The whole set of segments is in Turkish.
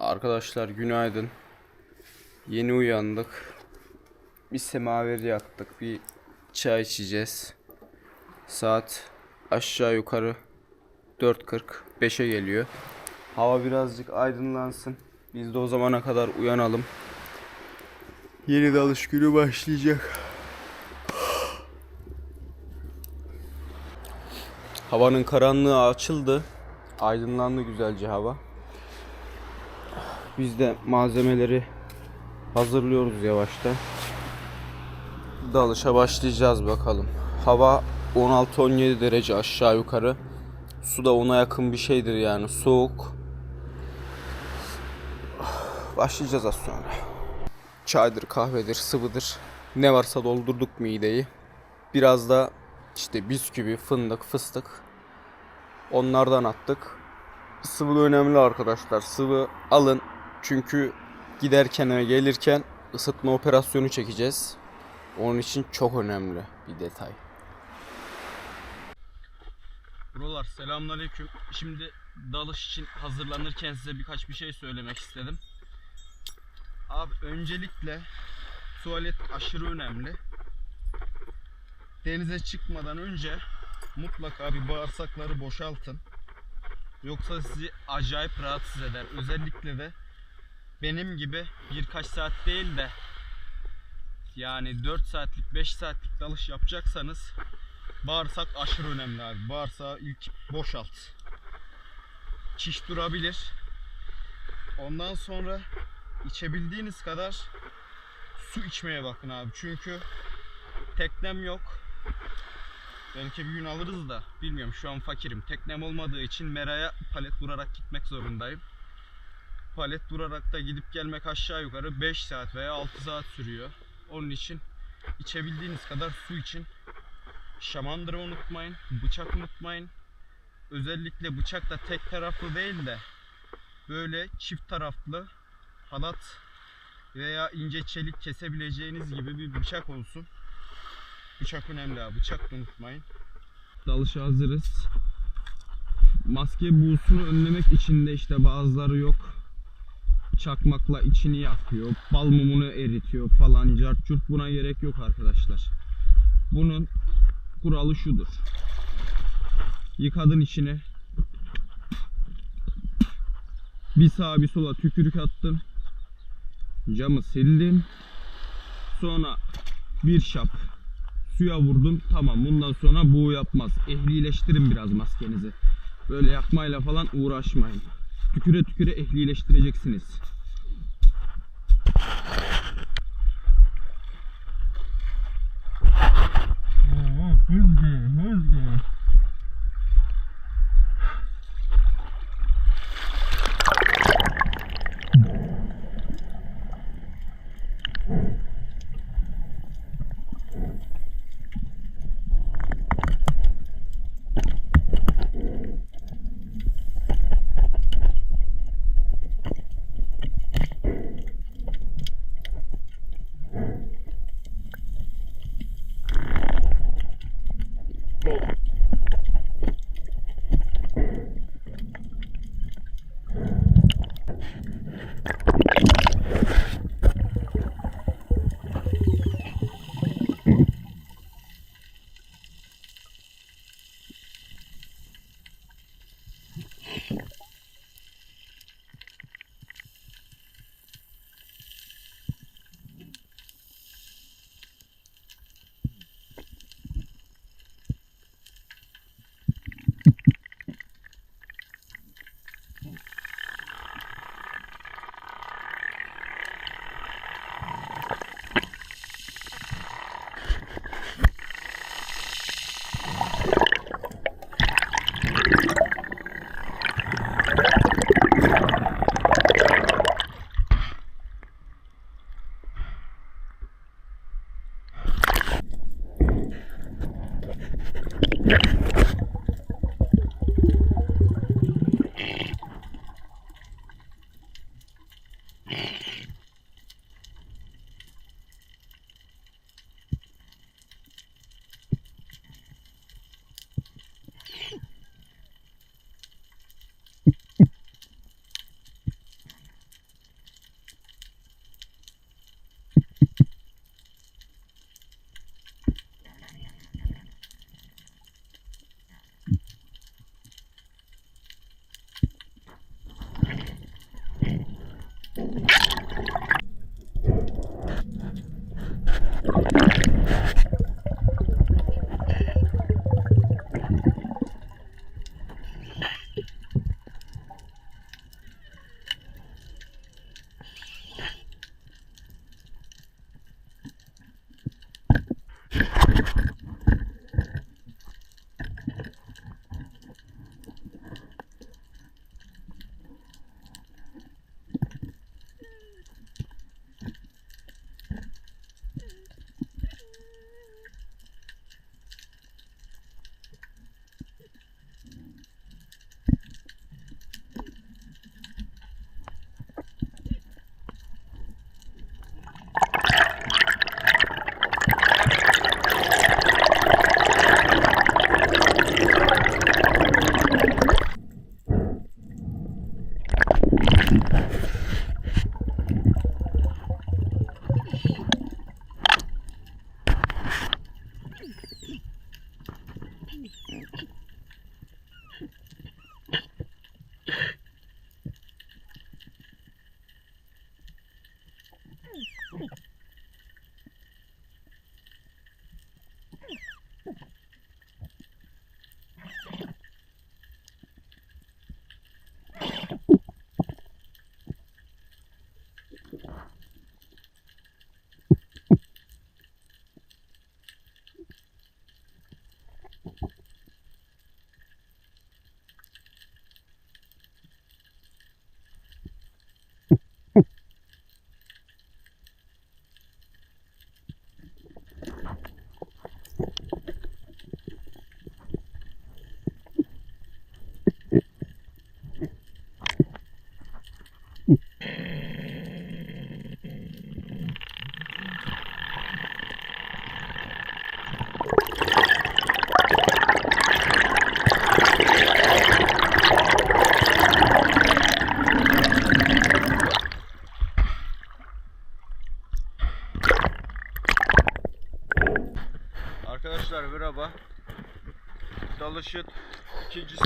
Arkadaşlar günaydın. Yeni uyandık. Bir semaver yaktık. Bir çay içeceğiz. Saat aşağı yukarı 4.40 5'e geliyor. Hava birazcık aydınlansın. Biz de o zamana kadar uyanalım. Yeni dalış günü başlayacak. Havanın karanlığı açıldı. Aydınlandı güzelce hava. Biz de malzemeleri hazırlıyoruz yavaştan. Dalışa başlayacağız bakalım. Hava 16-17 derece aşağı yukarı. Su da ona yakın bir şeydir yani soğuk. Başlayacağız az sonra. Çaydır, kahvedir, sıvıdır. Ne varsa doldurduk mideyi. Biraz da işte bisküvi, fındık, fıstık. Onlardan attık. Sıvı önemli arkadaşlar. Sıvı alın. Çünkü giderken ve gelirken ısıtma operasyonu çekeceğiz. Onun için çok önemli bir detay. Buralar selamünaleyküm. Şimdi dalış için hazırlanırken size birkaç bir şey söylemek istedim. Abi öncelikle tuvalet aşırı önemli. Denize çıkmadan önce mutlaka bir bağırsakları boşaltın. Yoksa sizi acayip rahatsız eder. Özellikle de benim gibi birkaç saat değil de yani 4 saatlik 5 saatlik dalış yapacaksanız Bağırsak aşırı önemli abi. Bağırsağı ilk boşalt. Çiş durabilir. Ondan sonra içebildiğiniz kadar su içmeye bakın abi. Çünkü teknem yok. Belki bir gün alırız da bilmiyorum şu an fakirim. Teknem olmadığı için Mera'ya palet vurarak gitmek zorundayım. Palet vurarak da gidip gelmek aşağı yukarı 5 saat veya 6 saat sürüyor. Onun için içebildiğiniz kadar su için. Şamandıra unutmayın. Bıçak unutmayın. Özellikle bıçak da tek taraflı değil de böyle çift taraflı halat veya ince çelik kesebileceğiniz gibi bir bıçak olsun. Bıçak önemli abi. Bıçak da unutmayın. Dalışa hazırız. Maske buğusunu önlemek için de işte bazıları yok. Çakmakla içini yakıyor. Bal mumunu eritiyor falan. Cart curt buna gerek yok arkadaşlar. Bunun kuralı şudur. Yıkadın içine. Bir sağa bir sola tükürük attın. Camı sildin. Sonra bir şap suya vurdun. Tamam bundan sonra bu yapmaz. Ehlileştirin biraz maskenizi. Böyle yakmayla falan uğraşmayın. Tüküre tüküre ehlileştireceksiniz. Hızlı,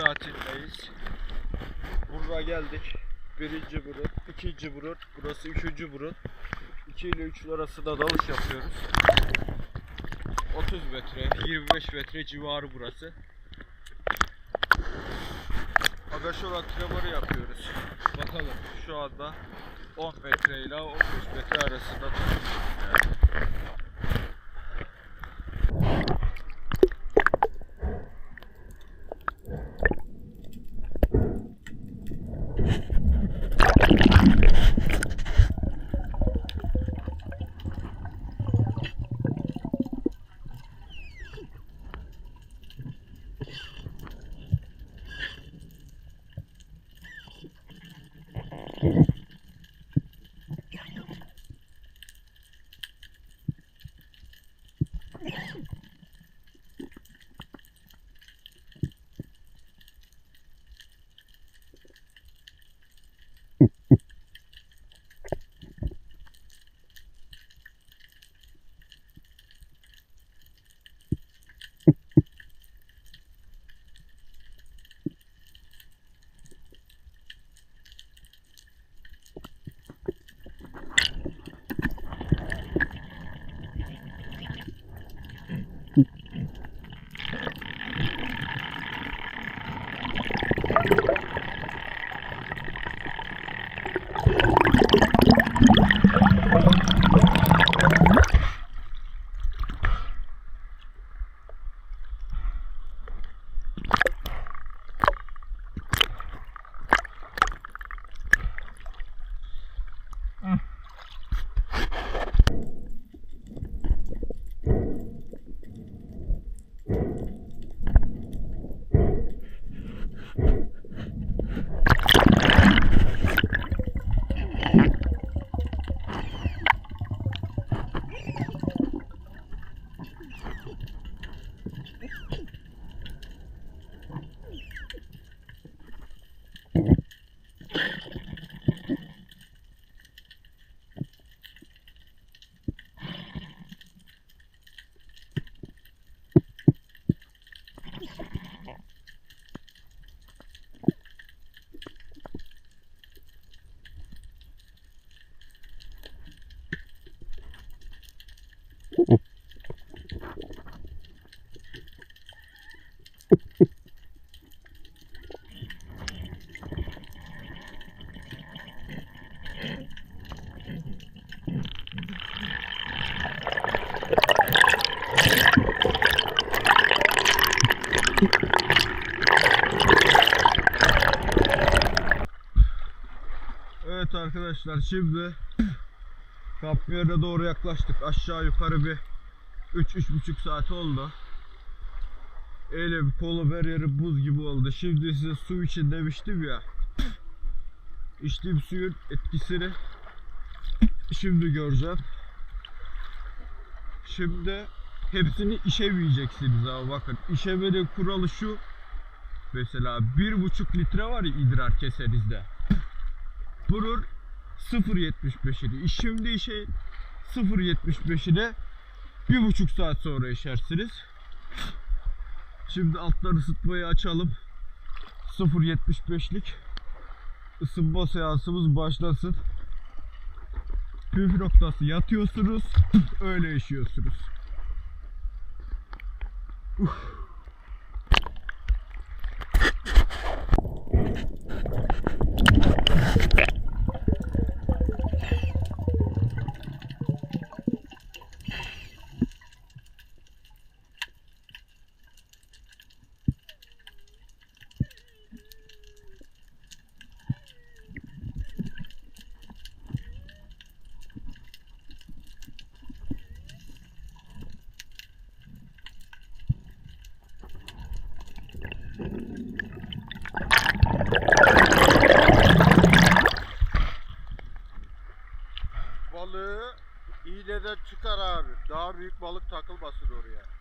ikinci saatindeyiz. Burada geldik. Birinci burun, ikinci burun, burası üçüncü burun. 2 ile 3 arasında dalış yapıyoruz. 30 metre, 25 metre civarı burası. Agaşor antrenmanı yapıyoruz. Bakalım şu anda 10 metre ile 15 metre arasında tutuyoruz yani. Evet arkadaşlar şimdi Kapmiyer'e doğru yaklaştık. Aşağı yukarı bir 3-3,5 saat oldu. Elim kolum her yeri buz gibi oldu. Şimdi size su için demiştim ya. İçtiğim suyun etkisini şimdi göreceğim. Şimdi hepsini işemeyeceksiniz abi bakın. İşemenin kuralı şu. Mesela bir buçuk litre var ya idrar kesenizde. Bunun 0.75 idi. Şimdi işe 0.75 ile bir buçuk saat sonra işersiniz. Şimdi altları ısıtmayı açalım. 0.75'lik ısınma seansımız başlasın. Püf noktası yatıyorsunuz, öyle işiyorsunuz. Balığı iğneden çıkar abi. Daha büyük balık takılmasın oraya.